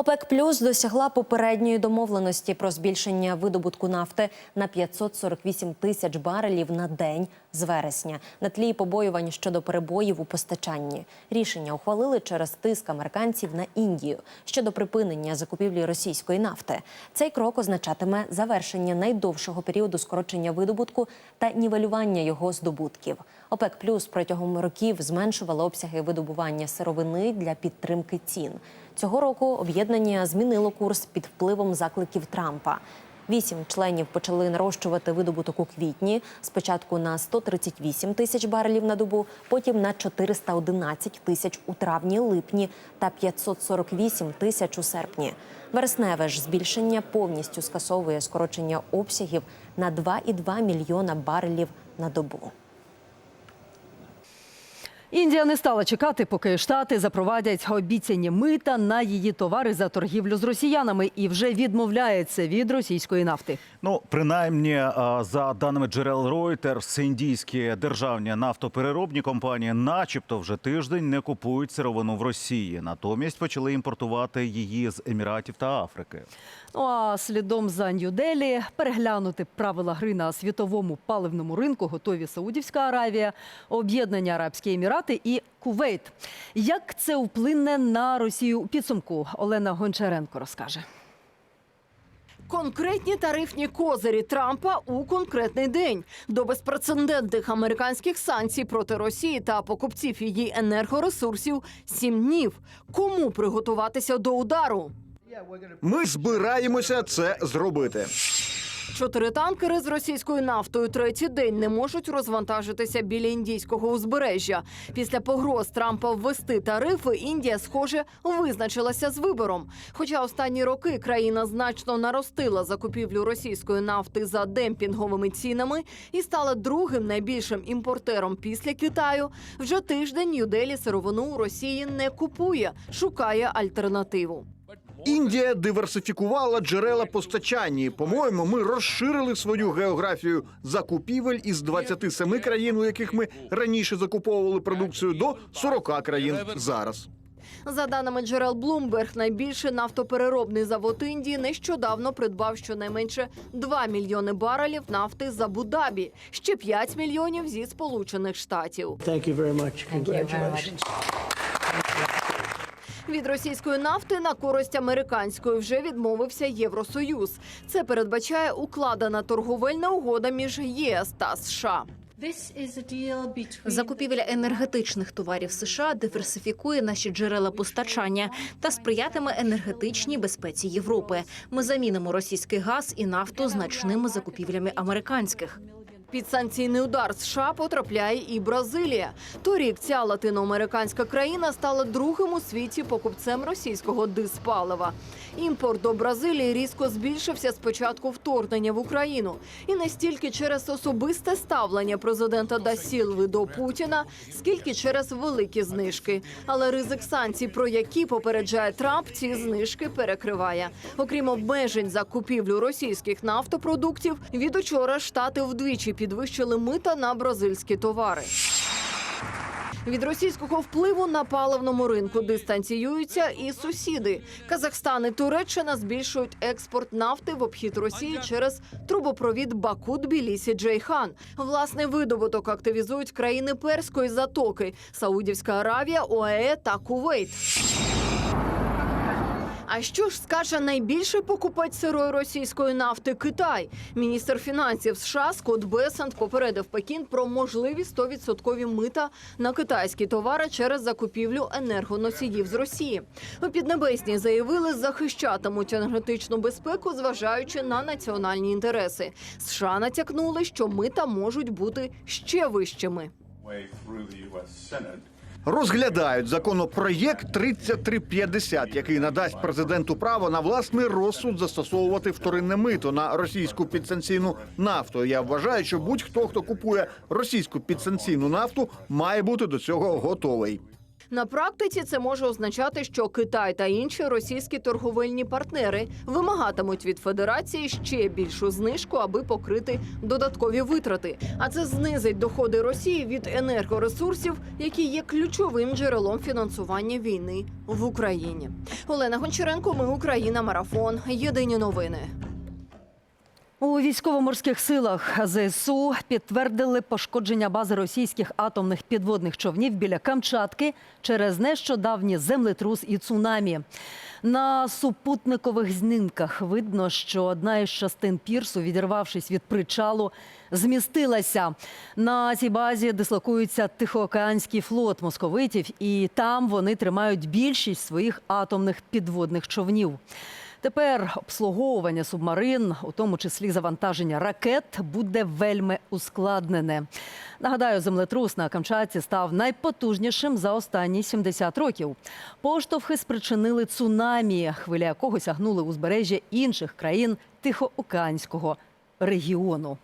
ОПЕК Плюс досягла попередньої домовленості про збільшення видобутку нафти на 548 тисяч барелів на день з вересня на тлі побоювань щодо перебоїв у постачанні. Рішення ухвалили через тиск американців на Індію щодо припинення закупівлі російської нафти. Цей крок означатиме завершення найдовшого періоду скорочення видобутку та нівелювання його здобутків. ОПЕК Плюс протягом років зменшувало обсяги видобування сировини для підтримки цін. Цього року об'єднання змінило курс під впливом закликів Трампа. Вісім членів почали нарощувати видобуток у квітні. Спочатку на 138 тисяч барелів на добу, потім на 411 тисяч у травні-липні та 548 тисяч у серпні. Вересневе ж збільшення повністю скасовує скорочення обсягів на 2,2 мільйона барелів на добу. Індія не стала чекати, поки штати запровадять обіцяні мита на її товари за торгівлю з росіянами і вже відмовляється від російської нафти. Ну, принаймні, за даними джерел Reuters, індійські державні нафтопереробні компанії, начебто, вже тиждень не купують сировину в Росії. Натомість почали імпортувати її з Еміратів та Африки. Ну а слідом за Нью-Делі переглянути правила гри на світовому паливному ринку готові Саудівська Аравія, Об'єднані Арабські Емірати і Кувейт. Як це вплине на Росію у підсумку? Олена Гончаренко розкаже. Конкретні тарифні козирі Трампа у конкретний день до безпрецедентних американських санкцій проти Росії та покупців її енергоресурсів сім днів. Кому приготуватися до удару? Ми збираємося це зробити. Чотири танкери з російською нафтою третій день не можуть розвантажитися біля індійського узбережжя. Після погроз Трампа ввести тарифи, Індія, схоже, визначилася з вибором. Хоча останні роки країна значно наростила закупівлю російської нафти за демпінговими цінами і стала другим найбільшим імпортером після Китаю. Вже тиждень Нью-Делі сировину у Росії не купує, шукає альтернативу. Індія диверсифікувала джерела постачання. І, По-моєму, ми розширили свою географію закупівель із 27 країн, у яких ми раніше закуповували продукцію, до 40 країн зараз. За даними джерел Bloomberg, найбільший нафтопереробний завод Індії нещодавно придбав щонайменше 2 мільйони барелів нафти з Абу-Дабі, ще 5 мільйонів зі Сполучених Штатів. Congratulations. Від російської нафти на користь американської вже відмовився Євросоюз. Це передбачає укладена торговельна угода між ЄС та США. Закупівля енергетичних товарів США диверсифікує наші джерела постачання та сприятиме енергетичній безпеці Європи. Ми замінимо російський газ і нафту значними закупівлями американських. Під санкційний удар США потрапляє і Бразилія. Торік ця латиноамериканська країна стала другим у світі покупцем російського диспалива. Імпорт до Бразилії різко збільшився з початку вторгнення в Україну, і не стільки через особисте ставлення президента Дасілви до Путіна, скільки через великі знижки. Але ризик санкцій, про які попереджає Трамп, ці знижки перекриває. Окрім обмежень за купівлю російських нафтопродуктів, від учора штати вдвічі підвищили мита на бразильські товари. Від російського впливу на паливному ринку дистанціюються і сусіди. Казахстан і Туреччина збільшують експорт нафти в обхід Росії через трубопровід Баку Тбілісі Джейхан. Власний видобуток активізують країни Перської затоки: Саудівська Аравія, ОАЕ та Кувейт. А що ж скаже найбільший покупець сирої російської нафти Китай? Міністр фінансів США Скотт Бесент попередив Пекін про можливі 100% мита на китайські товари через закупівлю енергоносіїв з Росії. У Піднебесній заявили, захищатимуть енергетичну безпеку, зважаючи на національні інтереси. США натякнули, що мита можуть бути ще вищими. Розглядають законопроєкт 3350, який надасть президенту право на власний розсуд застосовувати вторинне мито на російську підсанкційну нафту. Я вважаю, що будь-хто, хто купує російську підсанкційну нафту, має бути до цього готовий. На практиці це може означати, що Китай та інші російські торговельні партнери вимагатимуть від федерації ще більшу знижку, аби покрити додаткові витрати. А це знизить доходи Росії від енергоресурсів, які є ключовим джерелом фінансування війни в Україні. Олена Гончаренко, ми Україна, марафон. Єдині новини. У військово-морських силах ЗСУ підтвердили пошкодження бази російських атомних підводних човнів біля Камчатки через нещодавні землетрус і цунамі. На супутникових знімках видно, що одна із частин пірсу, відірвавшись від причалу, змістилася. На цій базі дислокується Тихоокеанський флот московитів, і там вони тримають більшість своїх атомних підводних човнів. Тепер обслуговування субмарин, у тому числі завантаження ракет, буде вельми ускладнене. Нагадаю, землетрус на Камчатці став найпотужнішим за останні 70 років. Поштовхи спричинили цунамі, хвиля якого сягнули узбережжя інших країн Тихоокеанського регіону.